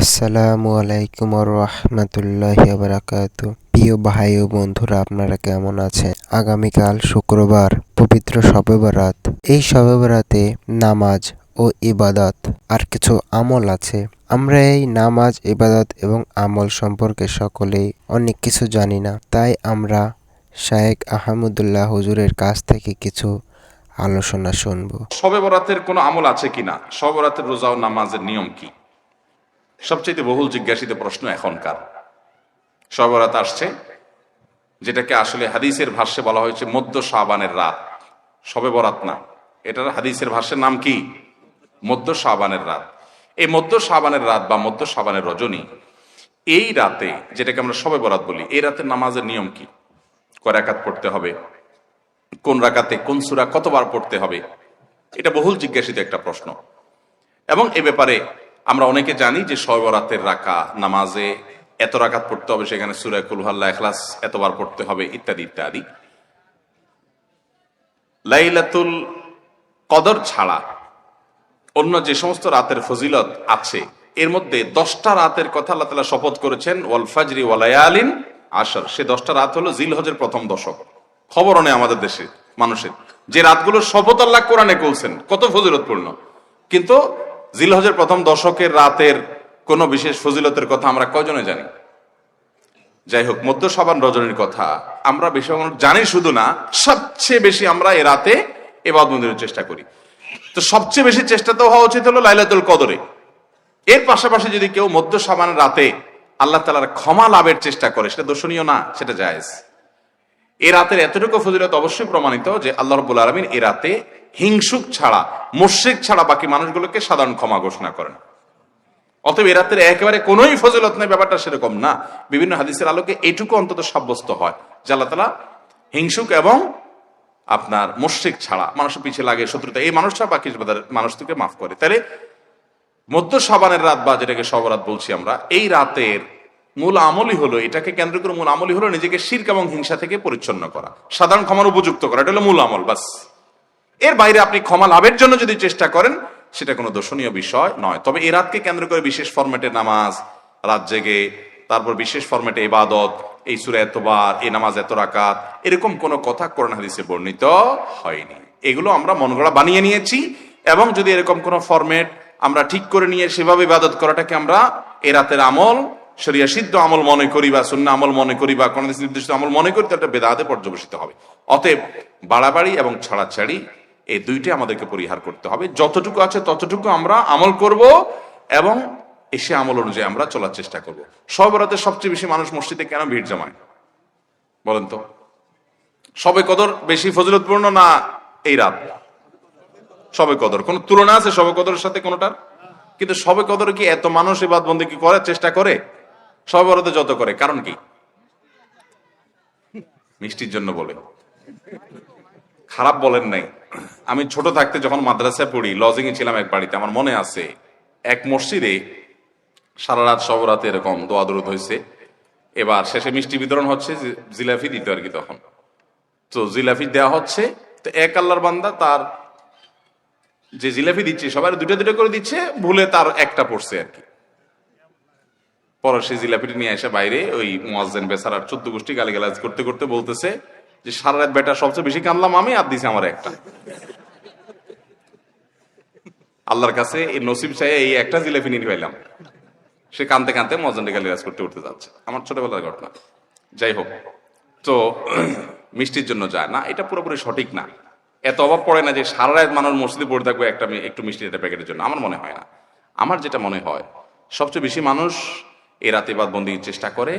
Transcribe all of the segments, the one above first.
আসসালামু আলাইকুম রহমতুল্লাহি বারাকাত। প্রিয় ভাই ও বন্ধুরা, আপনারা কেমন আছেন? আগামীকাল শুক্রবার, পবিত্র শবে বরাত এই শবে বরাতে নামাজ ও ইবাদত আর কিছু আমল আছে। আমরা এই নামাজ, ইবাদত এবং আমল সম্পর্কে সকলেই অনেক কিছু জানি না। তাই আমরা শায়েক আহমদুল্লাহ হুজুরের কাছ থেকে কিছু আলোচনা শুনব। শবে বরাতের কোনো আমল আছে কিনা? শবে বরাতের রোজা ও নামাজের নিয়ম কি? সবচেয়ে বহুল জিজ্ঞাসিত প্রশ্ন এখনকার। শবে বরাত আসছে, যেটাকে আসলে হাদিসের ভাষ্যে বলা হয়েছে মধ্য শাবানের রাত। শবে বরাত না। এটার হাদিসের ভাষ্যের নাম কি? মধ্য শাবানের রাত। এই মধ্য শাবানের রাত বা মধ্য শাবানের রজনী, এই রাতে, যেটাকে আমরা শবে বরাত বলি, এই রাতের নামাজের নিয়ম কি? কয় পড়তে হবে? কোন রাকাতে কোন সুরা কতবার পড়তে হবে? এটা বহুল জিজ্ঞাসিত একটা প্রশ্ন। এবং এ ব্যাপারে আমরা অনেকে জানি যে সবরাতের রাকা নামাজে এত রাকাত পড়তে হবে, সেখানে সুরায় কুলহাল্লা এখলাস এতবার পড়তে হবে, ইত্যাদি ইত্যাদি। লাইলাতুল কদর ছাড়া অন্য যে সমস্ত রাতের ফজিলত আছে, এর মধ্যে দশটা রাতের কথা আল্লাহ তালা শপথ করেছেন, ওয়াল ফাজরি ওয়ালায়ালিন আসর সে দশটা রাত হলো জিলহজের প্রথম দশক। খবর নেই আমাদের দেশে, মানুষের। যে রাতগুলো শপথ আল্লাহ কোরআনে বলছেন কত ফজিলতপূর্ণ। কিন্তু জিলহজের প্রথম দশকের রাতের কোন বিশেষ ফজিলতের কথা আমরা কয়জনে জানি? যাই হোক মধ্য সাবান রজনীর কথা আমরা বেশি জানি শুধু না, সবচেয়ে বেশি আমরা এ রাতে এবাদ মন্দিরের চেষ্টা করি। তো সবচেয়ে বেশি চেষ্টা তো হওয়া উচিত হলো লাইলাতুল কদরে। এর পাশাপাশি যদি কেউ মধ্য সাবানের রাতে আল্লাহ তালার ক্ষমা লাভের চেষ্টা করে, সেটা দর্শনীয় না, সেটা জায়েজ। এ রাতের এতটুকু ফজিলত অবশ্যই প্রমাণিত যে আল্লাহ রবুল আলমিন এ রাতে হিংসুক ছাড়া, মুশ্রিক ছাড়া বাকি মানুষগুলোকে সাধারণ ক্ষমা ঘোষণা করেন। অতএব এ রাতের একেবারে কোনোই ফজিলত নেই, ব্যাপারটা সেরকম না। বিভিন্ন হাদিসের আলোকে এটুকু অন্তত সাব্যস্ত হয় তালা হিংসুক এবং আপনার মুশ্রিক ছাড়া মানুষের পিছিয়ে লাগে, শত্রুতা, এই মানুষটা বাকি মানুষকে মাফ করে। তাহলে মধ্য সাবানের রাত বা যেটাকে সবরাত বলছি আমরা, এই রাতের মূল আমলই হলো, এটাকে কেন্দ্র করে মূল আমলই হলো নিজেকে শির্ক এবং হিংসা থেকে পরিচ্ছন্ন করা, সাধারণ ক্ষমার উপযুক্ত করা, এটা হলো মূল আমল, বাস। এর বাইরে আপনি ক্ষমা লাভের জন্য যদি চেষ্টা করেন, সেটা কোনো দর্শনীয় বিষয় নয়। তবে এ রাতকে কেন্দ্র করে বিশেষ ফরম্যাটে নামাজ, রাত জেগে, তারপর বিশেষ ফরম্যাটে ইবাদত, এই সুরে এতবার, এই নামাজ এত রাকাত, এরকম কোনো কথা কোরআন হাদিসে বর্ণিত হয়নি। এগুলো আমরা মনগড়া বানিয়ে নিয়েছি, এবং যদি এরকম কোনো ফরম্যাট আমরা ঠিক করে নিয়ে সেভাবে ইবাদত করাটাকে আমরা এ রাতের আমল, শরিয়া সিদ্ধ আমল মনে করি বা শূন্য আমল মনে করি বা কোন নির্দিষ্ট আমল মনে করি তো একটা বেদাতে পর্যবেসিত হবে। অতএব বাড়াবাড়ি এবং ছাড়াছাড়ি এই দুইটাই আমাদেরকে পরিহার করতে হবে। যতটুকু আছে ততটুকু আমরা আমল করব এবং এসে আমল অনুযায়ী আমরা চলার চেষ্টা করব। সবরাতে সবচেয়ে বেশি মানুষ মসজিদে কেন ভিড় জমায়? বলেন তো। সবে কদর বেশি ফজিলতপূর্ণ না এই রাত? সবে কদর। কোন তুলনা আছে সবে কদরের সাথে কোনটার? কিন্তু সবে কদর কি এত মানুষ এবাদ বন্দী কি করার চেষ্টা করে? সবে বড়তে যত করে। কারণ কি? মিষ্টির জন্য বলে। খারাপ বলেন নাই। আমি ছোট থাকতে যখন মাদ্রাসায় পড়ি লজিং এ ছিলাম এক বাড়িতে, আমার মনে আছে, এক মসজিদে সারা রাত সবরাতে এরকম দোয়া হয়েছে এবার শেষে মিষ্টি বিতরণ হচ্ছে জিলাফি দিতে আর কি তখন। তো জিলাফি দেওয়া হচ্ছে, তো এক আল্লাহর বান্দা তার যে জিলাপি দিচ্ছে, সবাই দুটো দুটো করে দিচ্ছে, ভুলে তার একটা পড়ছে আর কি। পরে সেই জিলাপিটা নিয়ে এসে বাইরে ওই মোয়াজেন বেসারার চোদ্দ গোষ্ঠী গালিগালাজ করতে করতে বলতেছে যে সারা রাত বেটা সবচেয়ে বেশি কানলাম আমি, আর দিছে আমার একটা। আল্লাহর কাছে এই নসিব চাই এই একটা জিলাপি নিয়ে পাইলাম। সে কানতে কানতে মজানটা গালিগাজ করতে উঠতে যাচ্ছে। আমার ছোটবেলার ঘটনা। যাই হোক, তো মিষ্টির জন্য যায় না, এটা পুরোপুরি সঠিক না। এত অভাব পড়ে না যে সারা রাত মানুষ মসজিদে পড়ে থাকবে একটা একটু মিষ্টি একটা প্যাকেটের জন্য। আমার মনে হয় না। আমার যেটা মনে হয়, সবচেয়ে বেশি মানুষ এ রাতে বাদ বন্দির চেষ্টা করে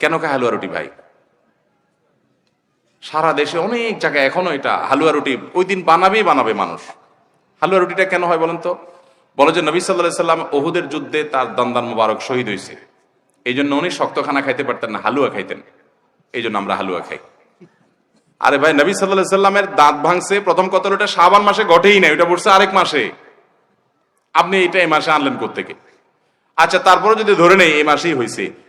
কেন খায় হালুয়া রুটি ভাই? সারা দেশে অনেক জায়গায় এখনও এটা হালুয়া রুটি, ওই দিন বানাবেই বানাবে মানুষ। হালুয়া রুটিটা কেন হয় বলেন তো? বলে যে নবী সাল্লাহ সাল্লাম ওহুদের যুদ্ধে তার দন্দান মুবারক শহীদ হয়েছে এই জন্য উনি শক্ত খানা খাইতে পারতেন না, হালুয়া খাইতেন। এই জন্য আমরা হালুয়া খাই। আরে ভাই, নবী সাল্লাহ সাল্লামের দাঁত ভাঙছে, প্রথম কত ওটা সাবান মাসে ঘটেই নাই, ওটা পড়ছে আরেক মাসে। আপনি এটা এই মাসে আনলেন কোথেকে আচ্ছা তারপরে যদি ধরে নেই, এই মাসেই হয়েছে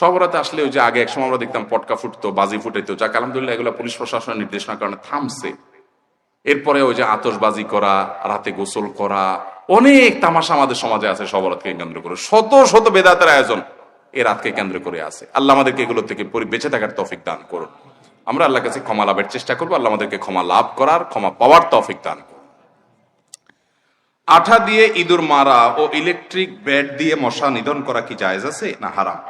সবরাতে আসলে ওই যে আগে এক সময় আমরা দেখতাম পটকা ফুটতো, বাজি ফুটাইতো। যাক, আলহামদুলিল্লাহ এগুলো পুলিশ প্রশাসনের নির্দেশনার কারণে থামছে। এরপরে ওই যে আতশবাজি করা, রাতে গোসল করা, অনেক তামাশা আমাদের সমাজে আছে সবরাতকে কেন্দ্র করে। শত শত বেদাতের আয়োজন এ রাতকে কেন্দ্র করে আছে। আল্লাহ আমাদেরকে এগুলো থেকে বেঁচে থাকার তৌফিক দান করুন। আমরা আল্লাহ কাছে ক্ষমা লাভের চেষ্টা করব, আল্লাহ আমাদেরকে ক্ষমা লাভ করার, ক্ষমা পাওয়ার তৌফিক দান করুন। আঠা দিয়ে ইঁদুর মারা ও ইলেকট্রিক ব্যাট দিয়ে মশা নিধন করা কি জায়েজ আছে না হারাম?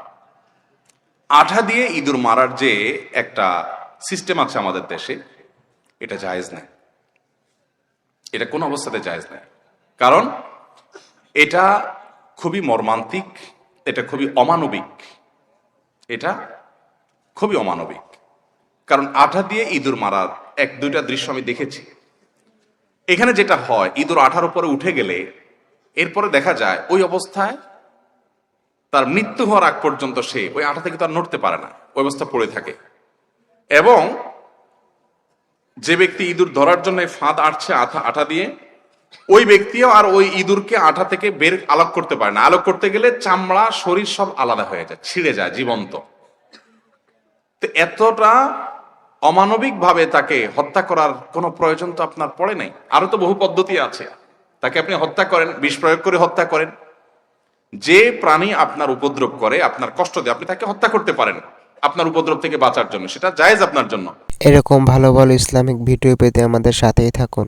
আঠা দিয়ে ইঁদুর মারার যে একটা সিস্টেম আছে আমাদের দেশে, এটা জায়েজ নাই। এটা কোন অবস্থাতে জায়েজ নাই। কারণ এটা খুবই মর্মান্তিক, এটা খুবই অমানবিক, এটা খুবই অমানবিক। কারণ আঠা দিয়ে ইঁদুর মারার এক, দুইটা দৃশ্য আমি দেখেছি। এখানে যেটা হয়, ইঁদুর আঠার উপরে উঠে গেলে এরপরে দেখা যায় ওই অবস্থায় তার মৃত্যু হওয়ার আগ পর্যন্ত সে ওই আঠা থেকে তার নড়তে পারে না, ওই অবস্থা পড়ে থাকে। এবং যে ব্যক্তি ইঁদুর ধরার জন্য ফাঁদ আটছে আঠা আঠা দিয়ে, ওই ব্যক্তিও আর ওই ইঁদুরকে আঠা থেকে বের আলোক করতে পারে না। আলোক করতে গেলে চামড়া, শরীর সব আলাদা হয়ে যায়, ছিঁড়ে যায়, জীবন্ত। তো এতটা অমানবিক ভাবে তাকে হত্যা করার কোনো প্রয়োজন তো আপনার পড়ে নাই। আরও তো বহু পদ্ধতি আছে। তাকে আপনি হত্যা করেন, বিষ প্রয়োগ করে হত্যা করেন। যে প্রাণী আপনার উপদ্রব করে, আপনার কষ্ট দেয় আপনি তাকে হত্যা করতে পারেন, আপনার উপদ্রব থেকে বাঁচার জন্য, সেটা জায়েজ আপনার জন্য। এরকম ভালো ভালো ইসলামিক ভিডিও পেতে আমাদের সাথেই থাকুন।